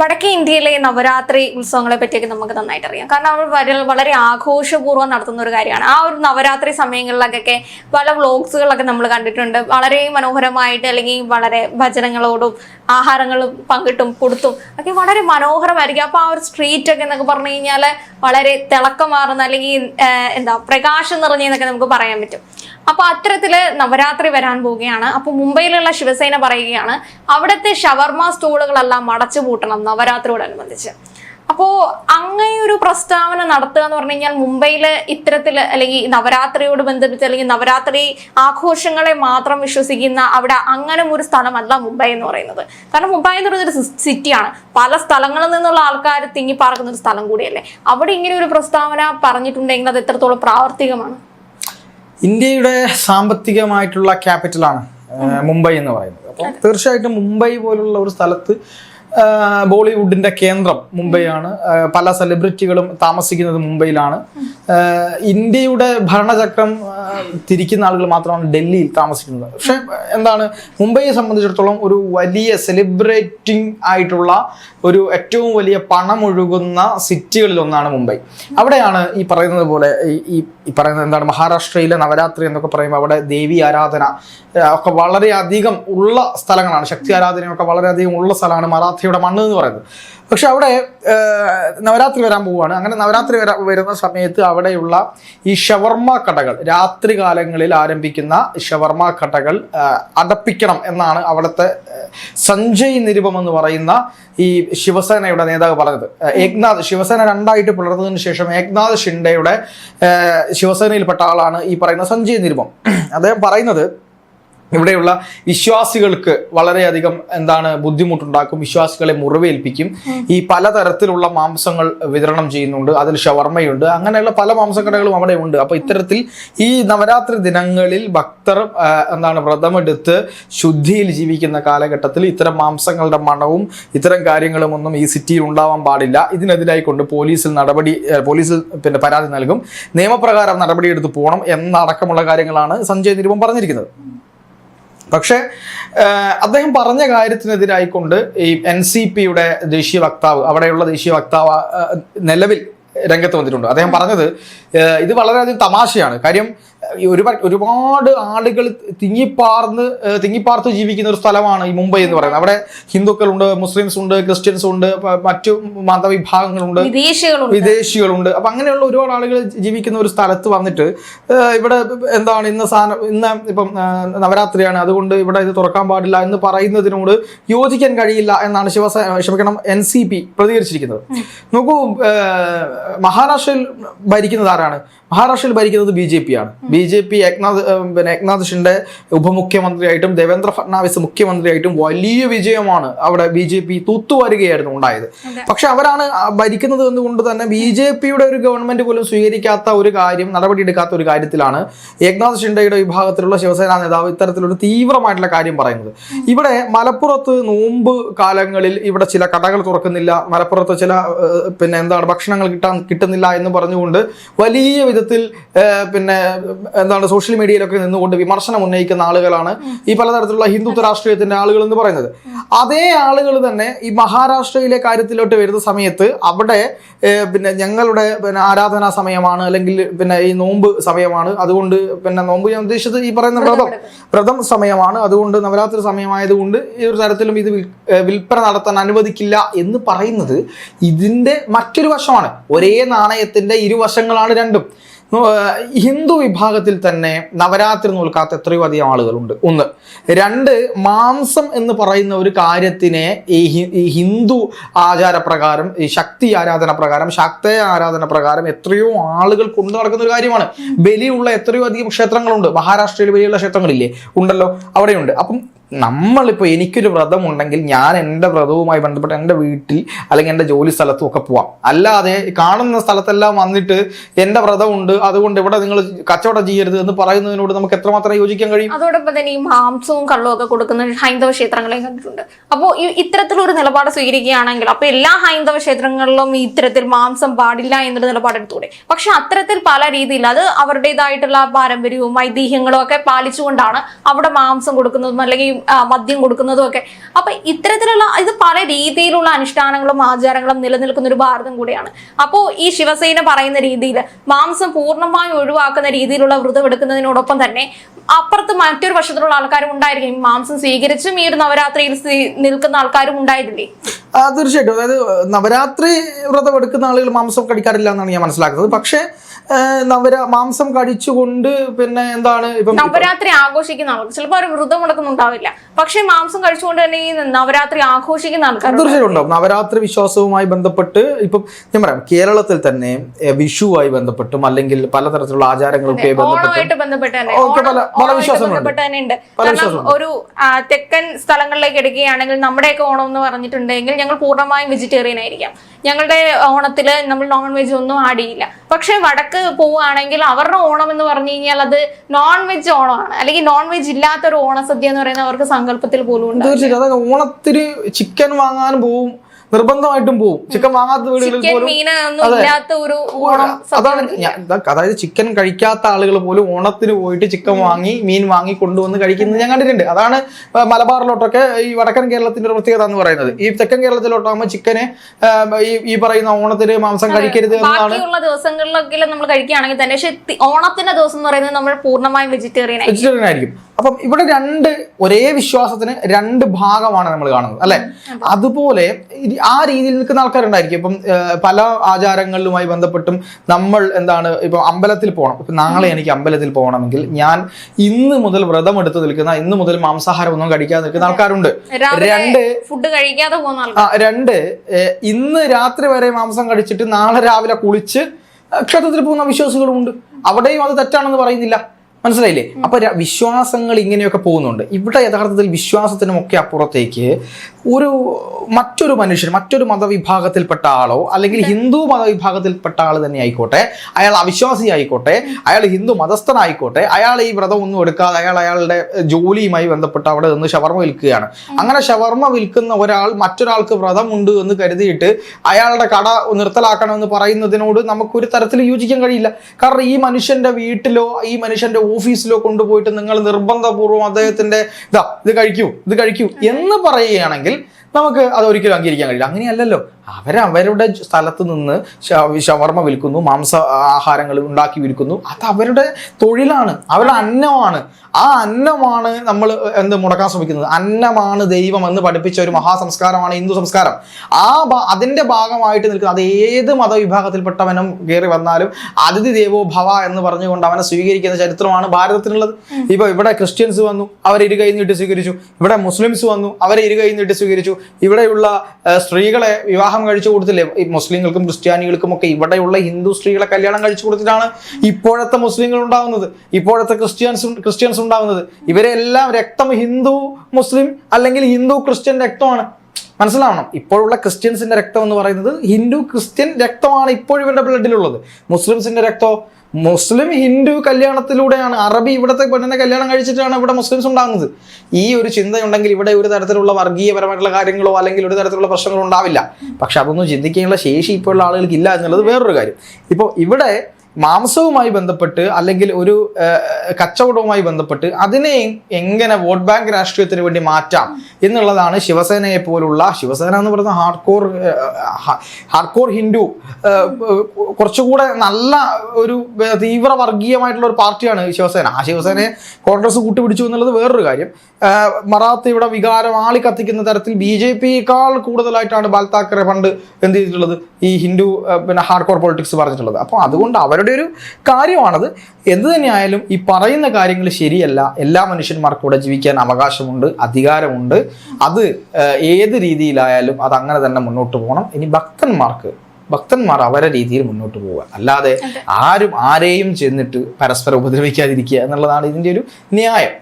വടക്കേ ഇന്ത്യയിലെ നവരാത്രി ഉത്സവങ്ങളെ പറ്റിയൊക്കെ നമുക്ക് നന്നായിട്ട് അറിയാം. കാരണം അവർ വളരെ ആഘോഷപൂർവം നടത്തുന്ന ഒരു കാര്യമാണ്. ആ ഒരു നവരാത്രി സമയങ്ങളിലൊക്കെ പല വ്ളോഗ്സുകളൊക്കെ നമ്മൾ കണ്ടിട്ടുണ്ട്. വളരെ മനോഹരമായിട്ട് അല്ലെങ്കിൽ വളരെ ഭജനങ്ങളോടും ആഹാരങ്ങളും പങ്കിട്ടും കൊടുത്തും ഒക്കെ വളരെ മനോഹരമായിരിക്കും. അപ്പോൾ ആ ഒരു സ്ട്രീറ്റ് ഒക്കെ എന്നൊക്കെ പറഞ്ഞു കഴിഞ്ഞാൽ വളരെ തിളക്കമാറുന്ന അല്ലെങ്കിൽ എന്താ പ്രകാശം നിറഞ്ഞെന്നൊക്കെ നമുക്ക് പറയാൻ പറ്റും. അപ്പൊ അത്തരത്തിൽ നവരാത്രി വരാൻ പോവുകയാണ്. അപ്പൊ മുംബൈയിലുള്ള ശിവസേന പറയുകയാണ് അവിടുത്തെ ഷവർമ സ്റ്റോളുകളെല്ലാം അടച്ചു പൂട്ടണം നവരാത്രിയോടനുബന്ധിച്ച്. അപ്പോ അങ്ങനെ ഒരു പ്രസ്താവന നടത്തുക എന്ന് പറഞ്ഞു കഴിഞ്ഞാൽ മുംബൈയിൽ ഇത്തരത്തിൽ അല്ലെങ്കിൽ നവരാത്രിയോട് ബന്ധിപ്പിച്ച് അല്ലെങ്കിൽ നവരാത്രി ആഘോഷങ്ങളെ മാത്രം വിശ്വസിക്കുന്ന അവിടെ അങ്ങനെ ഒരു സ്ഥലമല്ല മുംബൈ എന്ന് പറയുന്നത്. കാരണം മുംബൈ എന്ന് പറയുന്നൊരു ഒരു സിറ്റിയാണ്. പല സ്ഥലങ്ങളിൽ നിന്നുള്ള ആൾക്കാർ തിങ്ങി പാർക്കുന്ന ഒരു സ്ഥലം കൂടിയല്ലേ? അവിടെ ഇങ്ങനെ ഒരു പ്രസ്താവന പറഞ്ഞിട്ടുണ്ടെങ്കിൽ അത് എത്രത്തോളം പ്രാവർത്തികമാണ്? ഇന്ത്യയുടെ സാമ്പത്തികമായിട്ടുള്ള ക്യാപിറ്റലാണ് മുംബൈ എന്ന് പറയുന്നത്. അപ്പോൾ തീർച്ചയായിട്ടും മുംബൈ പോലുള്ള ഒരു സ്ഥലത്ത് ബോളിവുഡിന്റെ കേന്ദ്രം മുംബൈയാണ്. പല സെലിബ്രിറ്റികളും താമസിക്കുന്നത് മുംബൈയിലാണ്. ഇന്ത്യയുടെ ഭരണചക്രം തിരിക്കുന്ന ആളുകൾ മാത്രമാണ് ഡൽഹിയിൽ താമസിക്കുന്നത്. പക്ഷെ എന്താണ് മുംബൈയെ സംബന്ധിച്ചിടത്തോളം ഒരു വലിയ സെലിബ്രേറ്റിംഗ് ആയിട്ടുള്ള ഒരു ഏറ്റവും വലിയ പണമൊഴുകുന്ന സിറ്റികളിൽ ഒന്നാണ് മുംബൈ. അവിടെയാണ് ഈ പറയുന്നത് പോലെ ഈ- ഈ പറയുന്നത് എന്താണ് മഹാരാഷ്ട്രയിലെ നവരാത്രി എന്നൊക്കെ പറയുമ്പോൾ അവിടെ ദേവി ആരാധന ഒക്കെ വളരെയധികം ഉള്ള സ്ഥലങ്ങളാണ്. ശക്തി ആരാധനയൊക്കെ വളരെയധികം ഉള്ള സ്ഥലമാണ് മറാഠിയുടെ മണ്ണ് എന്ന് പറയുന്നത്. പക്ഷെ അവിടെ നവരാത്രി വരാൻ പോവുകയാണ്. അങ്ങനെ നവരാത്രി വരാ വരുന്ന സമയത്ത് അവിടെയുള്ള ഈ ഷവർമ്മ കടകൾ രാത്രി കാലങ്ങളിൽ ആരംഭിക്കുന്ന ഷവർമ്മ കടകൾ അടപ്പിക്കണം എന്നാണ് അവിടുത്തെ സഞ്ജയ് നിരുപം എന്ന് പറയുന്ന ഈ ശിവസേനയുടെ നേതാവ് പറഞ്ഞത്. ഏക്നാഥ് ശിവസേന രണ്ടായിട്ട് പിളർന്നതിന് ശേഷം ഏക്നാഥ് ഷിൻഡെയുടെ ശിവസേനയിൽപ്പെട്ട ആളാണ് ഈ പറയുന്ന സഞ്ജയ് നിരുപം. അദ്ദേഹം പറയുന്നത് ഇവിടെയുള്ള വിശ്വാസികൾക്ക് വളരെയധികം എന്താണ് ബുദ്ധിമുട്ടുണ്ടാക്കും വിശ്വാസികളെ മുറിവേൽപ്പിക്കും. ഈ പലതരത്തിലുള്ള മാംസങ്ങൾ വിതരണം ചെയ്യുന്നുണ്ട് അതിൽ ഷവർമ്മയുണ്ട് അങ്ങനെയുള്ള പല മാംസക്കടകളും അവിടെ ഉണ്ട്. അപ്പൊ ഇത്തരത്തിൽ ഈ നവരാത്രി ദിനങ്ങളിൽ ഭക്തർ എന്താണ് വ്രതമെടുത്ത് ശുദ്ധിയിൽ ജീവിക്കുന്ന കാലഘട്ടത്തിൽ ഇത്തരം മാംസങ്ങളുടെ മണവും ഇത്തരം കാര്യങ്ങളും ഒന്നും ഈ സിറ്റിയിൽ ഉണ്ടാവാൻ പാടില്ല. ഇതിനെതിരായി കൊണ്ട് പോലീസിൽ നടപടി പോലീസിൽ പിന്നെ പരാതി നൽകും. നിയമപ്രകാരം നടപടിയെടുത്ത് പോകണം എന്നടക്കമുള്ള കാര്യങ്ങളാണ് സഞ്ജയ് നിരുപം പറഞ്ഞിരിക്കുന്നത്. പക്ഷേ അദ്ദേഹം പറഞ്ഞ കാര്യത്തിനെതിരായിക്കൊണ്ട് ഈ എൻ സി പിയുടെ ദേശീയ വക്താവ് അവിടെയുള്ള ദേശീയ വക്താവ് നിലവിൽ രംഗത്ത് വന്നിട്ടുണ്ട്. അദ്ദേഹം പറഞ്ഞത് ഇത് വളരെയധികം തമാശയാണ്. കാര്യം ഈ ഒരുപാട് ആളുകൾ തിങ്ങിപ്പാർന്ന് തിങ്ങിപ്പാർത്ത് ജീവിക്കുന്ന ഒരു സ്ഥലമാണ് ഈ മുംബൈ എന്ന് പറയുന്നത്. അവിടെ ഹിന്ദുക്കളുണ്ട് മുസ്ലിംസ് ഉണ്ട് ക്രിസ്ത്യൻസ് ഉണ്ട് മറ്റു മതവിഭാഗങ്ങളുണ്ട് വിദേശികളുണ്ട്. വിദേശികളുണ്ട്. അപ്പൊ അങ്ങനെയുള്ള ഒരുപാട് ആളുകൾ ജീവിക്കുന്ന ഒരു സ്ഥലത്ത് വന്നിട്ട് ഇവിടെ എന്താണ് ഇന്ന് സാധനം ഇന്ന് ഇപ്പം നവരാത്രിയാണ്. അതുകൊണ്ട് ഇവിടെ ഇത് തുറക്കാൻ പാടില്ല എന്ന് പറയുന്നതിനോട് യോജിക്കാൻ കഴിയില്ല എന്നാണ് ശിവസേന ക്ഷമിക്കണം എൻ സി പി പ്രതികരിച്ചിരിക്കുന്നത്. നോക്കൂ മഹാരാഷ്ട്രയിൽ ഭരിക്കുന്നത് ആരാണ്? മഹാരാഷ്ട്രയിൽ ഭരിക്കുന്നത് ബി ജെ പി ആണ്. ബി ജെ പി ഏക്നാഥ് പിന്നെ ഏക്നാഥ് ഷിൻഡെ ഉപമുഖ്യമന്ത്രിയായിട്ടും ദേവേന്ദ്ര ഫഡ്നാവിസ് മുഖ്യമന്ത്രിയായിട്ടും വലിയ വിജയമാണ് അവിടെ ബി ജെ പി തൂത്തുവരികയായിരുന്നു ഉണ്ടായത്. പക്ഷെ അവരാണ് ഭരിക്കുന്നത് എന്നുകൊണ്ട് തന്നെ ബി ജെ പിയുടെ ഒരു ഗവൺമെന്റ് പോലും സ്വീകരിക്കാത്ത ഒരു കാര്യം നടപടിയെടുക്കാത്ത ഒരു കാര്യത്തിലാണ് ഏക്നാഥ് ഷിൻഡയുടെ വിഭാഗത്തിലുള്ള ശിവസേന നേതാവ് ഇത്തരത്തിലൊരു തീവ്രമായിട്ടുള്ള കാര്യം പറയുന്നത്. ഇവിടെ മലപ്പുറത്ത് നോമ്പ് കാലങ്ങളിൽ ഇവിടെ ചില കടകൾ തുറക്കുന്നില്ല. മലപ്പുറത്ത് ചില പിന്നെ എന്താണ് ഭക്ഷണങ്ങൾ കിട്ടാൻ കിട്ടുന്നില്ല എന്ന് പറഞ്ഞുകൊണ്ട് വലിയ വിധത്തിൽ പിന്നെ എന്താണ് സോഷ്യൽ മീഡിയയിലൊക്കെ നിന്നുകൊണ്ട് വിമർശനം ഉന്നയിക്കുന്ന ആളുകളാണ് ഈ പലതരത്തിലുള്ള ഹിന്ദുത്വ രാഷ്ട്രീയത്തിന്റെ ആളുകൾ എന്ന് പറയുന്നത്. അതേ ആളുകൾ തന്നെ ഈ മഹാരാഷ്ട്രയിലെ കാര്യത്തിലോട്ട് വരുന്ന സമയത്ത് അവിടെ പിന്നെ ഞങ്ങളുടെ പിന്നെ ആരാധനാ സമയമാണ് അല്ലെങ്കിൽ പിന്നെ ഈ നോമ്പ് സമയമാണ്. അതുകൊണ്ട് പിന്നെ നോമ്പ് ഞാൻ ഉദ്ദേശിച്ചത് ഈ പറയുന്ന വ്രതം. വ്രതം സമയമാണ്. അതുകൊണ്ട് നവരാത്രി സമയമായതുകൊണ്ട് ഈ ഒരു തരത്തിലും ഇത് വിൽപ്പന നടത്താൻ അനുവദിക്കില്ല എന്ന് പറയുന്നത് ഇതിന്റെ മറ്റൊരു വശമാണ്. ഒരേ നാണയത്തിന്റെ ഇരുവശങ്ങളാണ് രണ്ടും. ഹിന്ദു വിഭാഗത്തിൽ തന്നെ നവരാത്രി നോൽക്കാത്ത എത്രയോ അധികം ആളുകളുണ്ട്. ഒന്ന്. രണ്ട് മാംസം എന്ന് പറയുന്ന ഒരു കാര്യത്തിനെ ഈ ഹിന്ദു ആചാരപ്രകാരം ഈ ശക്തി ആരാധന പ്രകാരം ശക്തയ ആരാധന പ്രകാരം എത്രയോ ആളുകൾ കൊണ്ടു നടക്കുന്ന ഒരു കാര്യമാണ്. ബലിയുള്ള എത്രയോ അധികം ക്ഷേത്രങ്ങളുണ്ട്. മഹാരാഷ്ട്രയിൽ ബലിയുള്ള ക്ഷേത്രങ്ങളില്ലേ? ഉണ്ടല്ലോ. അവിടെയുണ്ട്. അപ്പം നമ്മളിപ്പോൾ എനിക്കൊരു വ്രതം ഉണ്ടെങ്കിൽ ഞാൻ എന്റെ വ്രതവുമായി ബന്ധപ്പെട്ട് എന്റെ വീട്ടിൽ അല്ലെങ്കിൽ എന്റെ ജോലി സ്ഥലത്തും ഒക്കെ പോവാം. അല്ലാതെ കാണുന്ന സ്ഥലത്തെല്ലാം വന്നിട്ട് എന്റെ വ്രതമുണ്ട് അതുകൊണ്ട് ഇവിടെ നിങ്ങൾ കച്ചവടം ചെയ്യരുത് എന്ന് പറയുന്നതിനോട് നമുക്ക് എത്രമാത്രം യോജിക്കാൻ കഴിയും? അതോടൊപ്പം തന്നെ ഈ മാംസവും കള്ളും ഒക്കെ കൊടുക്കുന്ന ഹൈന്ദവ ക്ഷേത്രങ്ങളെയും കണ്ടിട്ടുണ്ട്. അപ്പോൾ ഈ ഇത്തരത്തിലൊരു നിലപാട് സ്വീകരിക്കുകയാണെങ്കിൽ അപ്പോൾ എല്ലാ ഹൈന്ദവ ക്ഷേത്രങ്ങളിലും ഇത്തരത്തിൽ മാംസം പാടില്ല എന്നൊരു നിലപാടെടുത്തൂടെ? പക്ഷെ അത്തരത്തിൽ പല രീതിയിൽ അത് അവരുടേതായിട്ടുള്ള പാരമ്പര്യവും ഐതിഹ്യങ്ങളും ഒക്കെ പാലിച്ചുകൊണ്ടാണ് അവിടെ മാംസം കൊടുക്കുന്നതും അല്ലെങ്കിൽ മദ്യം കൊടുക്കുന്നതും ഒക്കെ അപ്പൊ ഇത്തരത്തിലുള്ള ഇത് പല രീതിയിലുള്ള അനുഷ്ഠാനങ്ങളും ആചാരങ്ങളും നിലനിൽക്കുന്ന ഒരു ഭാരതം കൂടിയാണ്. അപ്പോൾ ഈ ശിവസേന പറയുന്ന രീതിയിൽ മാംസം പൂർണമായും ഒഴിവാക്കുന്ന രീതിയിലുള്ള വ്രതം എടുക്കുന്നതിനോടൊപ്പം തന്നെ അപ്പുറത്ത് മറ്റൊരു വശത്തിലുള്ള ആൾക്കാരും ഉണ്ടായിരിക്കും. മാംസം സ്വീകരിച്ചും ഈ ഒരു നവരാത്രിയിൽ നിൽക്കുന്ന ആൾക്കാരും ഉണ്ടായിട്ടില്ലേ? ആ, തീർച്ചയായിട്ടും. അതായത് നവരാത്രി വ്രതം എടുക്കുന്ന ആളുകൾ മാംസം കഴിക്കാറില്ല എന്നാണ് ഞാൻ മനസ്സിലാക്കുന്നത്. പക്ഷേ നവര മാംസം കഴിച്ചുകൊണ്ട് പിന്നെ എന്താണ് ഇപ്പം നവരാത്രി ആഘോഷിക്കുന്ന ആൾക്കാർ ചിലപ്പോൾ അവർ വ്രതം എടുക്കുന്നുണ്ടാവില്ല പക്ഷേ മാംസം കഴിച്ചുകൊണ്ട് തന്നെ ഈ നവരാത്രി ആഘോഷിക്കുന്ന ആൾക്കാർ തീർച്ചയായിട്ടും ഉണ്ടാവും. നവരാത്രി വിശ്വാസവുമായി ബന്ധപ്പെട്ട് ഇപ്പം ഞാൻ പറയാം കേരളത്തിൽ തന്നെ വിഷുവായി ബന്ധപ്പെട്ടും അല്ലെങ്കിൽ പലതരത്തിലുള്ള ആചാരങ്ങളൊക്കെ ബന്ധപ്പെട്ടും. ഓണമായിട്ട് ബന്ധപ്പെട്ട് തന്നെ ഒക്കെ പല- ഓണം- പല ഓണമായിട്ട് വിശ്വാസങ്ങളുണ്ട്. ബന്ധപ്പെട്ട് തന്നെ ഉണ്ട് കാരണം ഒരു തെക്കൻ സ്ഥലങ്ങളിലേക്ക് എടുക്കുകയാണെങ്കിൽ നമ്മുടെയൊക്കെ ഓണം എന്ന് പറഞ്ഞിട്ടുണ്ടെങ്കിൽ ഞങ്ങൾ പൂർണമായും വെജിറ്റേറിയൻ ആയിരിക്കാം. ഞങ്ങളുടെ ഓണത്തിൽ നമ്മൾ നോൺ വെജ് ഒന്നും ആടിയില്ല പക്ഷെ വടക്ക് പോവുകയാണെങ്കിൽ അവരുടെ ഓണം എന്ന് പറഞ്ഞു കഴിഞ്ഞാൽ അത് നോൺ വെജ് ഓണമാണ്. അല്ലെങ്കിൽ നോൺ വെജ് ഇല്ലാത്ത ഒരു ഓണസദ്യ എന്ന് പറയുന്നത് അവർക്ക് സങ്കല്പത്തിൽ പോലും ഉണ്ട് തീർച്ചയായിട്ടും. ഓണത്തിന് ചിക്കൻ വാങ്ങാൻ പോവും. നിർബന്ധമായിട്ടും പോവും. ചിക്കൻ വാങ്ങാത്ത വീടുകളിൽ പോലും അതാണ് അതായത് ചിക്കൻ കഴിക്കാത്ത ആളുകൾ പോലും ഓണത്തിന് പോയിട്ട് ചിക്കൻ വാങ്ങി മീൻ വാങ്ങി കൊണ്ടുവന്ന് കഴിക്കുന്നത് ഞാൻ കണ്ടിട്ടുണ്ട്. അതാണ് മലബാറിലോട്ടൊക്കെ ഈ വടക്കൻ കേരളത്തിന്റെ പ്രത്യേകത എന്ന് പറയുന്നത്. ഈ തെക്കൻ കേരളത്തിലോട്ടാകുമ്പോൾ ചിക്കന് ഈ പറയുന്ന ഓണത്തിന് മാംസം കഴിക്കരുത് എന്നാണ് ദിവസങ്ങളിലൊക്കെ നമ്മൾ കഴിക്കുകയാണെങ്കിൽ തന്നെ. പക്ഷെ ഓണത്തിന്റെ ദിവസം എന്ന് പറയുന്നത് നമ്മൾ പൂർണമായും വെജിറ്റേറിയൻ വെജിറ്റേറിയൻ ആയിരിക്കും. അപ്പം ഇവിടെ രണ്ട് ഒരേ വിശ്വാസത്തിന് രണ്ട് ഭാഗമാണ് നമ്മൾ കാണുന്നത് അല്ലെ? അതുപോലെ ആ രീതിയിൽ നിൽക്കുന്ന ആൾക്കാരുണ്ടായിരിക്കും. ഇപ്പം പല ആചാരങ്ങളിലുമായി ബന്ധപ്പെട്ടും നമ്മൾ എന്താണ് ഇപ്പം അമ്പലത്തിൽ പോകണം ഇപ്പം നാളെ എനിക്ക് അമ്പലത്തിൽ പോകണമെങ്കിൽ ഞാൻ ഇന്ന് മുതൽ വ്രതം എടുത്ത് നിൽക്കുന്ന ഇന്ന് മുതൽ മാംസാഹാരം ഒന്നും കഴിക്കാതെ നിൽക്കുന്ന ആൾക്കാരുണ്ട്. രണ്ട് ഫുഡ് കഴിക്കാതെ പോകുന്ന ആ രണ്ട് ഇന്ന് രാത്രി വരെ മാംസം കഴിച്ചിട്ട് നാളെ രാവിലെ കുളിച്ച് ക്ഷേത്രത്തിൽ പോകുന്ന വിശ്വാസികളുമുണ്ട് അവിടെയും അത് തെറ്റാണെന്ന് പറയുന്നില്ല. മനസ്സിലായില്ലേ? അപ്പൊ വിശ്വാസങ്ങൾ ഇങ്ങനെയൊക്കെ പോകുന്നുണ്ട്. ഇവിടെ യഥാർത്ഥത്തിൽ വിശ്വാസത്തിനുമൊക്കെ അപ്പുറത്തേക്ക് ഒരു മറ്റൊരു മനുഷ്യൻ മറ്റൊരു മതവിഭാഗത്തിൽപ്പെട്ട ആളോ അല്ലെങ്കിൽ ഹിന്ദു മതവിഭാഗത്തിൽപ്പെട്ട ആൾ തന്നെ ആയിക്കോട്ടെ അയാൾ അവിശ്വാസി ആയിക്കോട്ടെ അയാൾ ഹിന്ദു മതസ്ഥനായിക്കോട്ടെ അയാൾ ഈ വ്രതം ഒന്നും എടുക്കാതെ അയാൾ അയാളുടെ ജോലിയുമായി ബന്ധപ്പെട്ട് അവിടെ നിന്ന് ഷവർമ വിൽക്കുകയാണ്. അങ്ങനെ ഷവർമ വിൽക്കുന്ന ഒരാൾ മറ്റൊരാൾക്ക് വ്രതമുണ്ട് എന്ന് കരുതിയിട്ട് അയാളുടെ കട നിർത്തലാക്കണമെന്ന് പറയുന്നതിനോട് നമുക്കൊരു തരത്തിൽ യോജിക്കാൻ കഴിയില്ല. കാരണം ഈ മനുഷ്യന്റെ വീട്ടിലോ ഈ മനുഷ്യന്റെ ഓഫീസിലോ കൊണ്ടുപോയിട്ട് നിങ്ങൾ നിർബന്ധപൂർവം അദ്ദേഹത്തിന്റെ ഇതാ ഇത് കഴിക്കൂ ഇത് കഴിക്കൂ എന്ന് പറയുകയാണെങ്കിൽ നമുക്ക് അത് ഒരിക്കലും അംഗീകരിക്കാൻ കഴിയില്ല. അങ്ങനെയല്ലല്ലോ. അവരവരുടെ സ്ഥലത്ത് നിന്ന് ഷവർമ്മ ഷവർമ വിൽക്കുന്നു മാംസ ആഹാരങ്ങൾ ഉണ്ടാക്കി വിൽക്കുന്നു. അത് അവരുടെ തൊഴിലാണ്. അവരുടെ അന്നമാണ്. ആ അന്നമാണ് നമ്മൾ എന്ത് മുടക്കാൻ ശ്രമിക്കുന്നത്. അന്നമാണ് ദൈവം എന്ന് പഠിപ്പിച്ച ഒരു മഹാസംസ്കാരമാണ് ഹിന്ദു സംസ്കാരം. ആ അതിന്റെ അതിന്റെ ഭാഗമായിട്ട് നിൽക്കുന്നത് അത് ഏത് മതവിഭാഗത്തിൽപ്പെട്ടവനും കയറി വന്നാലും അതിഥി ദേവോ ഭവ എന്ന് പറഞ്ഞുകൊണ്ട് അവനെ സ്വീകരിക്കുന്ന ചരിത്രമാണ് ഭാരതത്തിനുള്ളത്. ഇപ്പൊ ഇവിടെ ക്രിസ്ത്യൻസ് വന്നു അവർ ഇരുകൈ നീട്ടി സ്വീകരിച്ചു. ഇവിടെ മുസ്ലിംസ് വന്നു അവരെ ഇരുകൈ നീട്ടി സ്വീകരിച്ചു. ഇവിടെയുള്ള സ്ത്രീകളെ വിവാഹം കഴിച്ചു കൊടുത്തില്ലേ? ഈ മുസ്ലിങ്ങൾക്കും ക്രിസ്ത്യാനികൾക്കും ഒക്കെ ഇവിടെയുള്ള ഹിന്ദു സ്ത്രീകളെ കല്യാണം കഴിച്ചു കൊടുത്തിട്ടാണ് ഇപ്പോഴത്തെ മുസ്ലിങ്ങൾ ഉണ്ടാവുന്നത്. ഇപ്പോഴത്തെ ക്രിസ്ത്യൻസ് ക്രിസ്ത്യൻസ് ഉണ്ടാവുന്നത്. ഇവരെല്ലാം രക്തം ഹിന്ദു മുസ്ലിം അല്ലെങ്കിൽ ഹിന്ദു ക്രിസ്ത്യൻ രക്തമാണ്. മനസ്സിലാവണം? ഇപ്പോഴുള്ള ക്രിസ്ത്യൻസിന്റെ രക്തം എന്ന് പറയുന്നത് ഹിന്ദു ക്രിസ്ത്യൻ രക്തമാണ് ഇപ്പോഴും ഇവരുടെ ബ്ലഡിലുള്ളത് മുസ്ലിംസിന്റെ രക്തമോ മുസ്ലിം ഹിന്ദു കല്യാണത്തിലൂടെയാണ് അറബി ഇവിടുത്തെ പെണ്ണിനെ കല്യാണം കഴിച്ചിട്ടാണ് ഇവിടെ മുസ്ലിംസ് ഉണ്ടാകുന്നത്. ഈ ഒരു ചിന്തയുണ്ടെങ്കിൽ ഇവിടെ ഒരു തരത്തിലുള്ള വർഗീയപരമായിട്ടുള്ള കാര്യങ്ങളോ അല്ലെങ്കിൽ ഒരു തരത്തിലുള്ള പ്രശ്നങ്ങളോ ഉണ്ടാവില്ല. പക്ഷെ അതൊന്നും ചിന്തിക്കാനുള്ള ശേഷി ഇപ്പോഴുള്ള ആളുകൾക്ക് ഇല്ല എന്നുള്ളത് വേറൊരു കാര്യം. ഇപ്പോൾ ഇവിടെ മാംസവുമായി ബന്ധപ്പെട്ട് അല്ലെങ്കിൽ ഒരു കച്ചവടവുമായി ബന്ധപ്പെട്ട് അതിനെ എങ്ങനെ വോട്ട് ബാങ്ക് രാഷ്ട്രീയത്തിന് വേണ്ടി മാറ്റാം എന്നുള്ളതാണ് ശിവസേനയെ പോലുള്ള ശിവസേന എന്ന് പറയുന്ന hardcore hardcore hard core Hindu കുറച്ചുകൂടെ നല്ല ഒരു തീവ്ര വർഗീയമായിട്ടുള്ള ഒരു പാർട്ടിയാണ് ശിവസേന. ആ ശിവസേനയെ കോൺഗ്രസ് കൂട്ടുപിടിച്ചു എന്നുള്ളത് വേറൊരു കാര്യം. മറാത്തിയുടെ വികാരം ആളി കത്തിക്കുന്ന തരത്തിൽ ബി ജെ പിയേക്കാൾ കൂടുതലായിട്ടാണ് ബാൽ താക്കറെ പണ്ട് എന്ത് ചെയ്തിട്ടുള്ളത്? ഈ ഹിന്ദു പിന്നെ ഹാർഡ്കോർ പൊളിറ്റിക്സ് പറഞ്ഞിട്ടുള്ളത്. അപ്പോൾ അതുകൊണ്ട് അവരുടെ ഒരു കാര്യമാണത്. എന്ത് തന്നെയായാലും ഈ പറയുന്ന കാര്യങ്ങൾ ശരിയല്ല. എല്ലാ മനുഷ്യന്മാർക്കും ഇവിടെ ജീവിക്കാൻ അവകാശമുണ്ട് അധികാരമുണ്ട്. അത് ഏത് രീതിയിലായാലും അത് അങ്ങനെ തന്നെ മുന്നോട്ട് പോകണം. ഇനി ഭക്തന്മാർക്ക് ഭക്തന്മാർ അവരെ രീതിയിൽ മുന്നോട്ട് പോവുക. അല്ലാതെ ആരും ആരെയും ചെന്നിട്ട് പരസ്പരം ഉപദ്രവിക്കാതിരിക്കുക എന്നുള്ളതാണ് ഇതിന്റെ ഒരു ന്യായം.